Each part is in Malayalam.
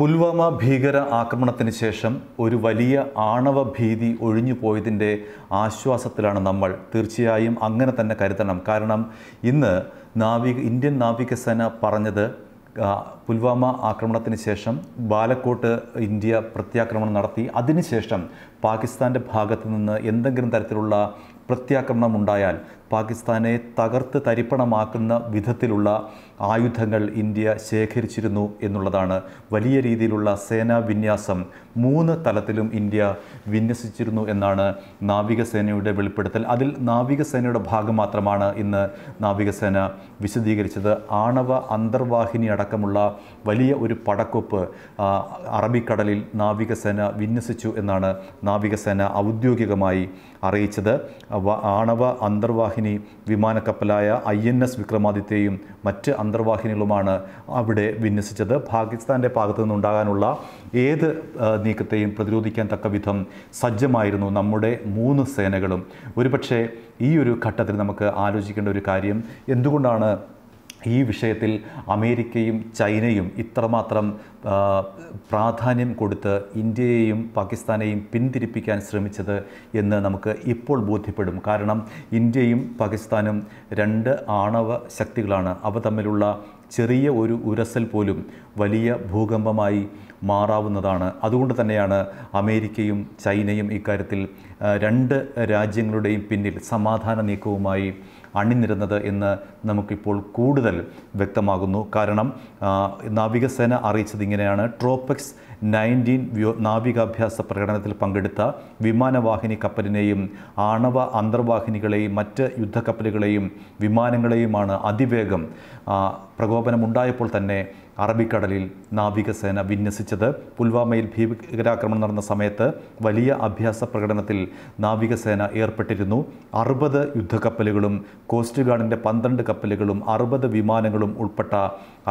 പുൽവാമ ഭീകര ആക്രമണത്തിന് ശേഷം ഒരു വലിയ ആണവ ഭീതി ഒഴിഞ്ഞു പോയതിന്റെ ആശ്വാസത്തിലാണ് നമ്മൾ. തീർച്ചയായും അങ്ങനെ തന്നെ കരുതണം. കാരണം ഇന്ന് നാവിക ഇന്ത്യൻ നാവികസേന പറഞ്ഞത് പുൽവാമ ആക്രമണത്തിന് ശേഷം ബാലക്കോട്ട് ഇന്ത്യ പ്രത്യാക്രമണം നടത്തി. അതിനുശേഷം പാകിസ്ഥാന്റെ ഭാഗത്തു നിന്ന് എന്തെങ്കിലും തരത്തിലുള്ള പ്രത്യാക്രമണം ഉണ്ടായാൽ പാകിസ്ഥാനെ തകർത്ത് തരിപ്പണമാക്കുന്ന വിധത്തിലുള്ള ആയുധങ്ങൾ ഇന്ത്യ ശേഖരിച്ചിരുന്നു എന്നുള്ളതാണ്. വലിയ രീതിയിലുള്ള സേനാ വിന്യാസം മൂന്ന് തലത്തിലും ഇന്ത്യ വിന്യസിച്ചിരുന്നു എന്നാണ് നാവികസേനയുടെ വെളിപ്പെടുത്തൽ. അതിൽ നാവികസേനയുടെ ഭാഗം മാത്രമാണ് ഇന്ന് നാവികസേന വിശദീകരിച്ചത്. ആണവ അന്തർവാഹിനി അടക്കമുള്ള വലിയ ഒരു പടക്കൊപ്പ് അറബിക്കടലിൽ നാവികസേന വിന്യസിച്ചു എന്നാണ് നാവികസേന ഔദ്യോഗികമായി അറിയിച്ചത്. ആണവ അന്തർവാഹിനി വിമാനക്കപ്പലായ ഐ എൻ എസ് വിക്രമാദിത്യയും മറ്റ് അന്തർവാഹിനികളുമാണ് അവിടെ വിന്യസിച്ചത്. പാകിസ്ഥാന്റെ ഭാഗത്തു നിന്നുണ്ടാകാനുള്ള ഏത് നീക്കത്തെയും പ്രതിരോധിക്കാൻ തക്ക വിധം സജ്ജമായിരുന്നു നമ്മുടെ മൂന്ന് സേനകളും. ഒരുപക്ഷെ ഈ ഒരു ഘട്ടത്തിൽ നമുക്ക് ആലോചിക്കേണ്ട ഒരു കാര്യം എന്തുകൊണ്ടാണ് ഈ വിഷയത്തിൽ അമേരിക്കയും ചൈനയും ഇത്രമാത്രം പ്രാധാന്യം കൊടുത്ത് ഇന്ത്യയെയും പാകിസ്ഥാനെയും പിന്തിരിപ്പിക്കാൻ ശ്രമിച്ചത് എന്ന് നമുക്ക് ഇപ്പോൾ ബോധ്യപ്പെടും. കാരണം ഇന്ത്യയും പാകിസ്ഥാനും രണ്ട് ആണവ ശക്തികളാണ്. അവ തമ്മിലുള്ള ചെറിയ ഒരു ഉരസൽ പോലും വലിയ ഭൂകമ്പമായി മാറാവുന്നതാണ്. അതുകൊണ്ട് തന്നെയാണ് അമേരിക്കയും ചൈനയും ഇക്കാര്യത്തിൽ രണ്ട് രാജ്യങ്ങളുടെയും പിന്നിൽ സമാധാന നീക്കവുമായി അണിനിരുന്നത് എന്ന് നമുക്കിപ്പോൾ കൂടുതൽ വ്യക്തമാകുന്നു. കാരണം നാവികസേന അറിയിച്ചത് ഇങ്ങനെയാണ്. ട്രോപ്പക്സ് നയന്റീൻ വ്യോ നാവികാഭ്യാസ പ്രകടനത്തിൽ പങ്കെടുത്ത വിമാനവാഹിനി കപ്പലിനെയും ആണവ അന്തർവാഹിനികളെയും മറ്റ് യുദ്ധക്കപ്പലുകളെയും വിമാനങ്ങളെയുമാണ് അതിവേഗം പ്രകോപനമുണ്ടായപ്പോൾ തന്നെ അറബിക്കടലിൽ നാവികസേന വിന്യസിച്ചത്. പുൽവാമയിൽ ഭീകരാക്രമണം നടന്ന സമയത്ത് വലിയ അഭ്യാസ പ്രകടനത്തിൽ നാവികസേന ഏർപ്പെട്ടിരുന്നു. അറുപത് യുദ്ധക്കപ്പലുകളും കോസ്റ്റ് ഗാർഡിന്റെ പന്ത്രണ്ട് കപ്പലുകളും അറുപത് വിമാനങ്ങളും ഉൾപ്പെട്ട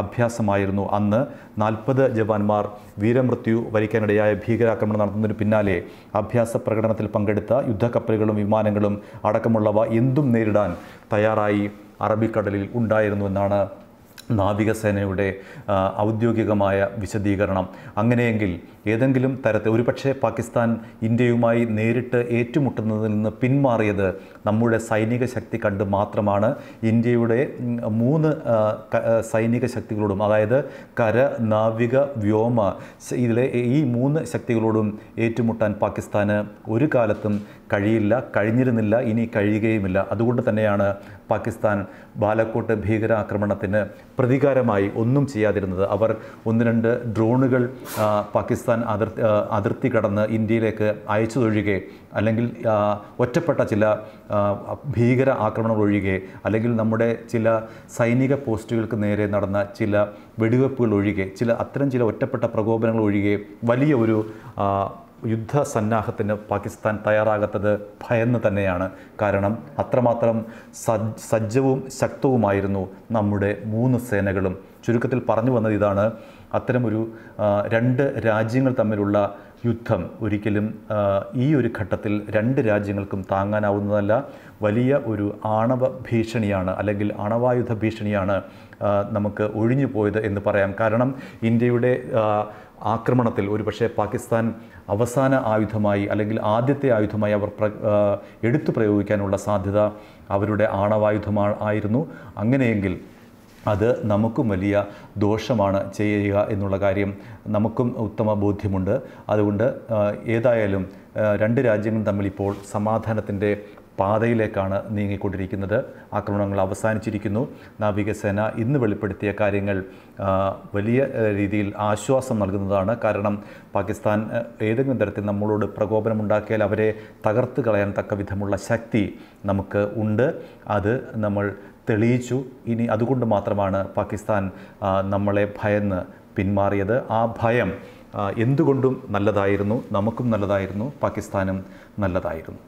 അഭ്യാസമായിരുന്നു അന്ന്. നാൽപ്പത് ജവാന്മാർ വീരമൃത്യു വരിക്കാനിടയായ ഭീകരാക്രമണം നടത്തുന്നതിന് പിന്നാലെ അഭ്യാസ പ്രകടനത്തിൽ പങ്കെടുത്ത യുദ്ധക്കപ്പലുകളും വിമാനങ്ങളും അടക്കമുള്ളവ എന്തും നേരിടാൻ തയ്യാറായി അറബിക്കടലിൽ ഉണ്ടായിരുന്നു എന്നാണ് നാവികസേനയുടെ ഔദ്യോഗികമായ വിശദീകരണം. അങ്ങനെയെങ്കിൽ ഏതെങ്കിലും തരത്തിൽ ഒരുപക്ഷെ പാകിസ്ഥാൻ ഇന്ത്യയുമായി നേരിട്ട് ഏറ്റുമുട്ടുന്നതിൽ നിന്ന് പിന്മാറിയത് നമ്മുടെ സൈനിക ശക്തി കണ്ട് മാത്രമാണ്. ഇന്ത്യയുടെ മൂന്ന് സൈനിക ശക്തികളോടും അതായത് കര നാവിക വ്യോമ ഇതിലെ ഈ മൂന്ന് ശക്തികളോടും ഏറ്റുമുട്ടാൻ പാകിസ്ഥാന് ഒരു കാലത്തും കഴിയില്ല കഴിഞ്ഞിരുന്നില്ല ഇനി കഴിയുകയുമില്ല. അതുകൊണ്ട് തന്നെയാണ് പാകിസ്ഥാൻ ബാലക്കോട്ട് ഭീകരാക്രമണത്തിന് പ്രതികാരമായി ഒന്നും ചെയ്യാതിരുന്നത്. അവർ ഒന്ന് രണ്ട് ഡ്രോണുകൾ പാകിസ്ഥാൻ അതിർത്തി അതിർത്തി കടന്ന് ഇന്ത്യയിലേക്ക് അയച്ചു തൊഴുകെ അല്ലെങ്കിൽ ഒറ്റപ്പെട്ട ചില ഭീകര ആക്രമണങ്ങൾ ഒഴികെ അല്ലെങ്കിൽ നമ്മുടെ ചില സൈനിക പോസ്റ്റുകൾക്ക് നേരെ നടന്ന ചില വെടിവെപ്പുകൾ ഒഴികെ ചില അത്തരം ചില ഒറ്റപ്പെട്ട പ്രകോപനങ്ങൾ ഒഴികെ വലിയ ഒരു യുദ്ധസന്നാഹത്തിന് പാകിസ്ഥാൻ തയ്യാറാകാത്തത് ഭയന്ന് തന്നെയാണ്. കാരണം അത്രമാത്രം സജ് സജ്ജവും ശക്തവുമായിരുന്നു നമ്മുടെ മൂന്ന് സേനകളും. ചുരുക്കത്തിൽ പറഞ്ഞു വന്നത് ഇതാണ്. അത്തരമൊരു രണ്ട് രാജ്യങ്ങൾ തമ്മിലുള്ള യുദ്ധം ഒരിക്കലും ഈ ഒരു ഘട്ടത്തിൽ രണ്ട് രാജ്യങ്ങൾക്കും താങ്ങാനാവുന്നതല്ല. വലിയ ഒരു ആണവ ഭീഷണിയാണ് അല്ലെങ്കിൽ ആണവായുധ ഭീഷണിയാണ് നമുക്ക് ഒഴിഞ്ഞു പോയത് എന്ന് പറയാം. കാരണം ഇന്ത്യയുടെ ആക്രമണത്തിൽ ഒരുപക്ഷെ പാകിസ്ഥാൻ അവസാന ആയുധമായി അല്ലെങ്കിൽ ആദ്യത്തെ ആയുധമായി അവർ എടുത്തു പ്രയോഗിക്കാനുള്ള സാധ്യത അവരുടെ ആണവായുധമാ ആയിരുന്നു. അങ്ങനെയെങ്കിൽ അത് നമുക്കും വലിയ ദോഷമാണ് ചെയ്യുക എന്നുള്ള കാര്യം നമുക്കും ഉത്തമ ബോധ്യമുണ്ട്. അതുകൊണ്ട് ഏതായാലും രണ്ട് രാജ്യങ്ങളും തമ്മിൽ ഇപ്പോൾ സമാധാനത്തിന്റെ പാതയിലേക്കാണ് നീങ്ങിക്കൊണ്ടിരിക്കുന്നത്. ആക്രമണങ്ങൾ അവസാനിച്ചിരിക്കുന്നു. നാവികസേന ഇന്ന് വെളിപ്പെടുത്തിയ കാര്യങ്ങൾ വലിയ രീതിയിൽ ആശ്വാസം നൽകുന്നതാണ്. കാരണം പാകിസ്ഥാൻ ഏതെങ്കിലും തരത്തിൽ നമ്മളോട് പ്രകോപനമുണ്ടാക്കിയാൽ അവരെ തകർത്ത് കളയാൻ തക്ക വിധമുള്ള ശക്തി നമുക്ക് ഉണ്ട്. അത് നമ്മൾ തെളിയിച്ചു. ഇനി അതുകൊണ്ട് മാത്രമാണ് പാകിസ്ഥാൻ നമ്മളെ ഭയന്ന് പിന്മാറിയത്. ആ ഭയം എന്തുകൊണ്ടും നല്ലതായിരുന്നു. നമുക്കും നല്ലതായിരുന്നു. പാകിസ്ഥാനും നല്ലതായിരുന്നു.